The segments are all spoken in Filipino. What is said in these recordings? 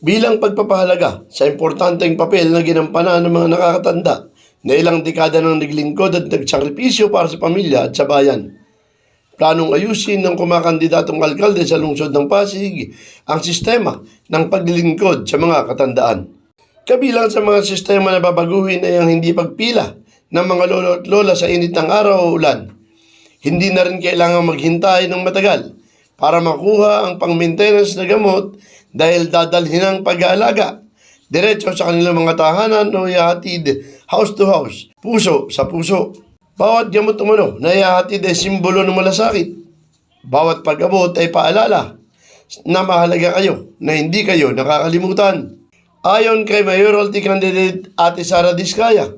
Bilang pagpapahalaga sa importanteng papel na ginampanan ng mga nakakatanda na ilang dekada nang naglingkod at nagsakripisyo para sa pamilya at sa bayan. Planong ayusin ng kumakandidatong alkalde sa lungsod ng Pasig ang sistema ng paglilingkod sa mga katandaan. Kabilang sa mga sistema na babaguhin ay ang hindi pagpila ng mga lolo at lola sa init ng araw o ulan. Hindi na rin kailangan maghintay ng matagal para makuha ang pang-maintenance na gamot dahil dadalhin ang pag-aalaga diretso sa kanilang mga tahanan o ihahatid house to house, puso sa puso. Bawat gamot umano na ihahatid ay simbolo ng malasakit. Bawat pag-abot ay paalala na mahalaga kayo na hindi kayo nakakalimutan. Ayon kay Mayoralty Candidate Ate Sara Diskaya,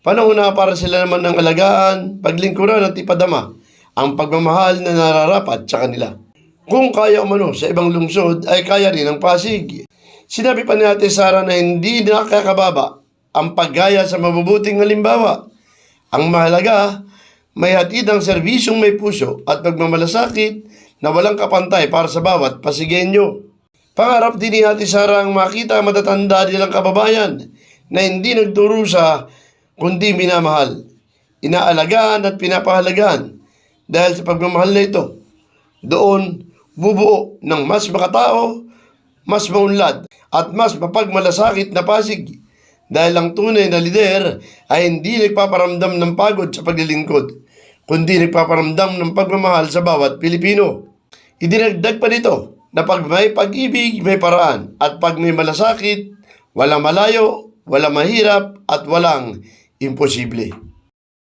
panahon na para sila naman ng alagaan, paglingkuran at ipadama ang pagmamahal na nararapat sa kanila. Kung kaya umano sa ibang lungsod ay kaya rin ng Pasig. Sinabi pa ni Ate Sara na hindi nakakababa ang paggaya sa mabubuting halimbawa. Ang mahalaga, may hatid ang serbisyong may puso at pagmamalasakit na walang kapantay para sa bawat Pasigenyo. Pangarap din ni Ate Sara ang makita ang matatanda nilang kababayan na hindi nagdurusa kundi minamahal, inaalagaan at pinapahalagaan dahil sa pagmamahal na ito. Doon, bubuo ng mas makatao, mas maunlad at mas mapagmalasakit na Pasig dahil ang tunay na lider ay hindi nagpaparamdam ng pagod sa paglilingkod, kundi nagpaparamdam ng pagmamahal sa bawat Pilipino. Idinagdag pa nito na pag may pag-ibig, may paraan at pag may malasakit, walang malayo, walang mahirap at walang imposible.